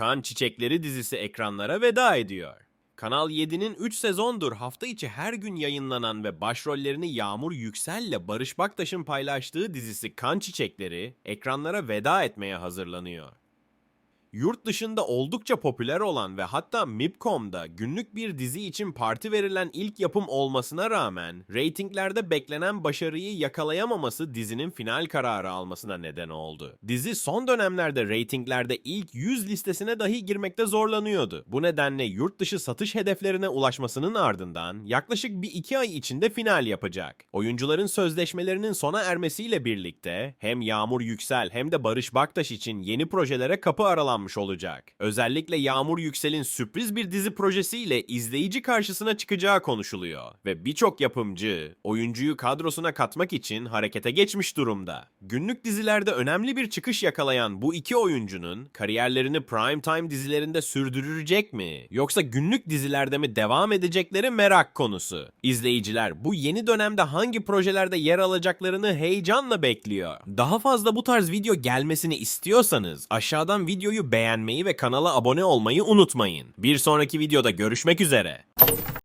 Kan Çiçekleri dizisi ekranlara veda ediyor. Kanal 7'nin 3 sezondur hafta içi her gün yayınlanan ve başrollerini Yağmur Yüksel'le Barış Baktaş'ın paylaştığı dizisi Kan Çiçekleri ekranlara veda etmeye hazırlanıyor. Yurt dışında oldukça popüler olan ve hatta MIPCOM'da günlük bir dizi için parti verilen ilk yapım olmasına rağmen reytinglerde beklenen başarıyı yakalayamaması dizinin final kararı almasına neden oldu. Dizi son dönemlerde reytinglerde ilk 100 listesine dahi girmekte zorlanıyordu. Bu nedenle yurt dışı satış hedeflerine ulaşmasının ardından yaklaşık bir iki ay içinde final yapacak. Oyuncuların sözleşmelerinin sona ermesiyle birlikte hem Yağmur Yüksel hem de Barış Baktaş için yeni projelere kapı aralanmış olacak. Özellikle Yağmur Yüksel'in sürpriz bir dizi projesiyle izleyici karşısına çıkacağı konuşuluyor ve birçok yapımcı oyuncuyu kadrosuna katmak için harekete geçmiş durumda. Günlük dizilerde önemli bir çıkış yakalayan bu iki oyuncunun kariyerlerini primetime dizilerinde sürdürecek mi yoksa günlük dizilerde mi devam edecekleri merak konusu. İzleyiciler bu yeni dönemde hangi projelerde yer alacaklarını heyecanla bekliyor. Daha fazla bu tarz video gelmesini istiyorsanız aşağıdan videoyu beğenmeyi ve kanala abone olmayı unutmayın. Bir sonraki videoda görüşmek üzere.